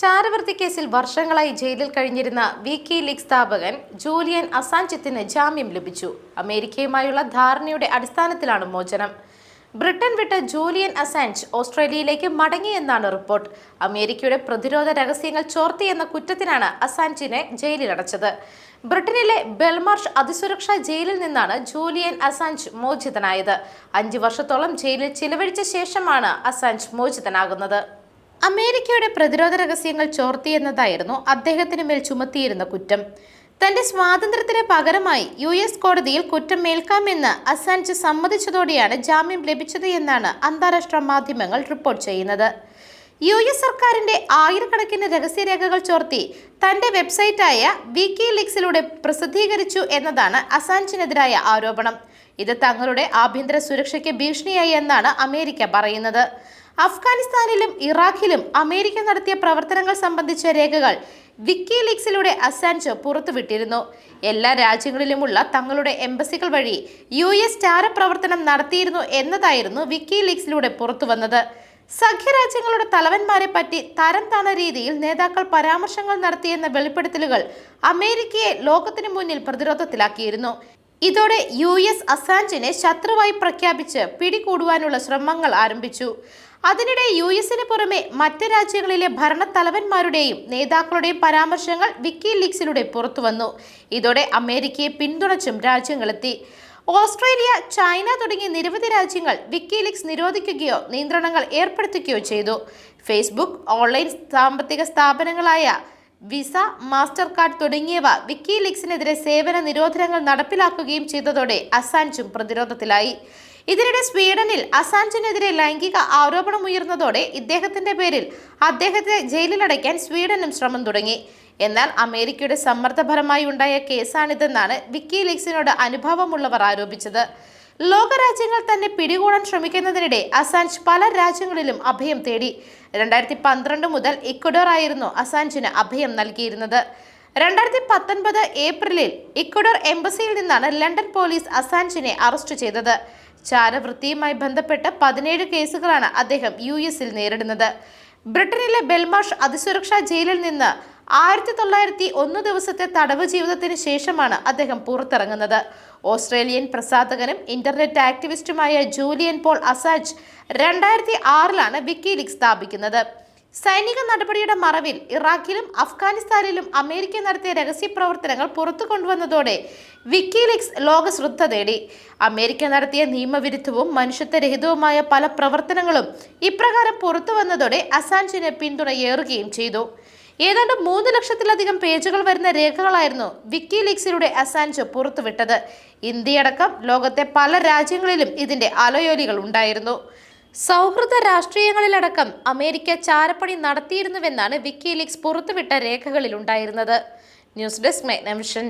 ചാരവൃത്തി കേസിൽ വർഷങ്ങളായി ജയിലിൽ കഴിഞ്ഞിരുന്ന വി കെ ലീഗ് സ്ഥാപകൻ ജൂലിയൻ അസാഞ്ചത്തിന് ജാമ്യം ലഭിച്ചു. അമേരിക്കയുമായുള്ള ധാരണയുടെ അടിസ്ഥാനത്തിലാണ് മോചനം. ബ്രിട്ടൻ വിട്ട ജൂലിയൻ അസാഞ്ച് ഓസ്ട്രേലിയയിലേക്ക് മടങ്ങിയെന്നാണ് റിപ്പോർട്ട്. അമേരിക്കയുടെ പ്രതിരോധ രഹസ്യങ്ങൾ ചോർത്തിയെന്ന കുറ്റത്തിനാണ് അസാഞ്ചിനെ ജയിലിലടച്ചത്. ബ്രിട്ടനിലെ ബെൽമാർഷ് അതിസുരക്ഷാ ജയിലിൽ നിന്നാണ് ജൂലിയൻ അസാഞ്ച് മോചിതനായത്. അഞ്ചു വർഷത്തോളം ജയിലിൽ ചിലവഴിച്ച ശേഷമാണ് അസാഞ്ച് മോചിതനാകുന്നത്. അമേരിക്കയുടെ പ്രതിരോധ രഹസ്യങ്ങൾ ചോർത്തിയെന്നതായിരുന്നു അദ്ദേഹത്തിന് മേൽ ചുമത്തിയിരുന്ന കുറ്റം. തന്റെ സ്വാതന്ത്ര്യത്തിന് പകരമായി യു എസ് കോടതിയിൽ കുറ്റം മേൽക്കാമെന്ന് അസാൻജ് സമ്മതിച്ചതോടെയാണ് ജാമ്യം ലഭിച്ചത് എന്നാണ് അന്താരാഷ്ട്ര മാധ്യമങ്ങൾ റിപ്പോർട്ട് ചെയ്യുന്നത്. യു എസ് സർക്കാരിന്റെ ആയിരക്കണക്കിന് രഹസ്യരേഖകൾ ചോർത്തി തന്റെ വെബ്സൈറ്റായ വിക്കി ലീക്സിലൂടെ പ്രസിദ്ധീകരിച്ചു എന്നതാണ് അസാൻജിനെതിരായ ആരോപണം. ഇത് തങ്ങളുടെ ആഭ്യന്തര സുരക്ഷയ്ക്ക് ഭീഷണിയായി എന്നാണ് അമേരിക്ക പറയുന്നത്. അഫ്ഗാനിസ്ഥാനിലും ഇറാഖിലും അമേരിക്ക നടത്തിയ പ്രവർത്തനങ്ങൾ സംബന്ധിച്ച രേഖകൾ വിക്കി ലീക്സിലൂടെ അസാൻജ് പുറത്തുവിട്ടിരുന്നു. എല്ലാ രാജ്യങ്ങളിലുമുള്ള തങ്ങളുടെ എംബസികൾ വഴി യു എസ് ചാരപ്രവർത്തനം നടത്തിയിരുന്നു എന്നതായിരുന്നു വിക്കി ലീക്സിലൂടെ പുറത്തുവന്നത്. സഖ്യരാജ്യങ്ങളുടെ തലവന്മാരെ പറ്റി തരം താണ രീതിയിൽ നേതാക്കൾ പരാമർശങ്ങൾ നടത്തിയെന്ന വെളിപ്പെടുത്തലുകൾ അമേരിക്കയെ ലോകത്തിനു മുന്നിൽ പ്രതിരോധത്തിലാക്കിയിരുന്നു. ഇതോടെ യു എസ് അസാഞ്ചിനെ ശത്രുവായി പ്രഖ്യാപിച്ച് പിടികൂടുവാനുള്ള ശ്രമങ്ങൾ ആരംഭിച്ചു. അതിനിടെ യു എസിന് പുറമെ മറ്റ് രാജ്യങ്ങളിലെ ഭരണത്തലവന്മാരുടെയും നേതാക്കളുടെയും പരാമർശങ്ങൾ വിക്കി ലീഗ്സിലൂടെ പുറത്തുവന്നു. ഇതോടെ അമേരിക്കയെ പിന്തുണച്ചും രാജ്യങ്ങളെത്തി. ഓസ്ട്രേലിയ ചൈന തുടങ്ങിയ നിരവധി രാജ്യങ്ങൾ വിക്കിലീക്സ് നിരോധിക്കുകയോ നിയന്ത്രണങ്ങൾ ഏർപ്പെടുത്തുകയോ ചെയ്തു. ഫേസ്ബുക്ക് ഓൺലൈൻ സാമ്പത്തിക സ്ഥാപനങ്ങളായ വിസ മാസ്റ്റർ കാർഡ് തുടങ്ങിയവ വിക്കിലീക്സിനെതിരെ സേവന നിരോധനങ്ങൾ നടപ്പിലാക്കുകയും ചെയ്തതോടെ അസാൻജും പ്രതിരോധത്തിലായി. ഇതിനിടെ സ്വീഡനിൽ അസാഞ്ചിനെതിരെ ലൈംഗിക ആരോപണം ഉയർന്നതോടെ ഇദ്ദേഹത്തിന്റെ പേരിൽ അദ്ദേഹത്തെ ജയിലിലടയ്ക്കാൻ സ്വീഡനും ശ്രമം തുടങ്ങി. എന്നാൽ അമേരിക്കയുടെ സമ്മർദ്ദപരമായി ഉണ്ടായ കേസാണിതെന്നാണ് വിക്കി ലീഗ്സിനോട് അനുഭവമുള്ളവർ ആരോപിച്ചത്. ലോകരാജ്യങ്ങൾ തന്നെ പിടികൂടാൻ ശ്രമിക്കുന്നതിനിടെ അസാൻജ് പല രാജ്യങ്ങളിലും അഭയം തേടി. രണ്ടായിരത്തി പന്ത്രണ്ട് മുതൽ ഇക്വഡോർ ആയിരുന്നു അസാൻജിന് അഭയം നൽകിയിരുന്നത്. രണ്ടായിരത്തി പത്തൊൻപത് ഏപ്രിലിൽ ഇക്വഡോർ എംബസിയിൽ നിന്നാണ് ലണ്ടൻ പോലീസ് അസാൻജിനെ അറസ്റ്റ് ചെയ്തത്. ചാരവൃത്തിയുമായി ബന്ധപ്പെട്ട് പതിനേഴ് കേസുകളാണ് അദ്ദേഹം യു എസിൽ നേരിടുന്നത്. ബ്രിട്ടനിലെ ബെൽമാഷ് അതിസുരക്ഷാ ജയിലിൽ നിന്ന് ആയിരത്തി തൊള്ളായിരത്തി ഒന്ന് ദിവസത്തെ തടവ് ജീവിതത്തിന് ശേഷമാണ് അദ്ദേഹം പുറത്തിറങ്ങുന്നത്. ഓസ്ട്രേലിയൻ പ്രസാധകനും ഇന്റർനെറ്റ് ആക്ടിവിസ്റ്റുമായ ജൂലിയൻ പോൾ അസാജ് രണ്ടായിരത്തി ആറിലാണ് വിക്കിലീഗ് സ്ഥാപിക്കുന്നത്. സൈനിക നടപടിയുടെ മറവിൽ ഇറാഖിലും അഫ്ഗാനിസ്ഥാനിലും അമേരിക്ക നടത്തിയ രഹസ്യ പ്രവർത്തനങ്ങൾ പുറത്തു കൊണ്ടുവന്നതോടെ വിക്കിലീക്സ് ലോക ശ്രദ്ധ നേടി. അമേരിക്ക നടത്തിയ നിയമവിരുദ്ധവും മനുഷ്യത്വരഹിതവുമായ പല പ്രവർത്തനങ്ങളും ഇപ്രകാരം പുറത്തു വന്നതോടെ അസാൻജിന് പിന്തുണയേറുകയും ചെയ്തു. ഏതാണ്ട് മൂന്ന് ലക്ഷത്തിലധികം പേജുകൾ വരുന്ന രേഖകളായിരുന്നു വിക്കിലീക്സിലൂടെ അസാൻജ് പുറത്തുവിട്ടത്. ഇന്ത്യയടക്കം ലോകത്തെ പല രാജ്യങ്ങളിലും ഇതിന്റെ അലയോലികൾ ഉണ്ടായിരുന്നു. സൗഹൃദ രാഷ്ട്രീയങ്ങളിലടക്കം അമേരിക്ക ചാരപ്പണി നടത്തിയിരുന്നുവെന്നാണ് വിക്കിലീക്സ് പുറത്തുവിട്ട രേഖകളിലുണ്ടായിരുന്നത്. News desk മെഗ്നവിഷൻ.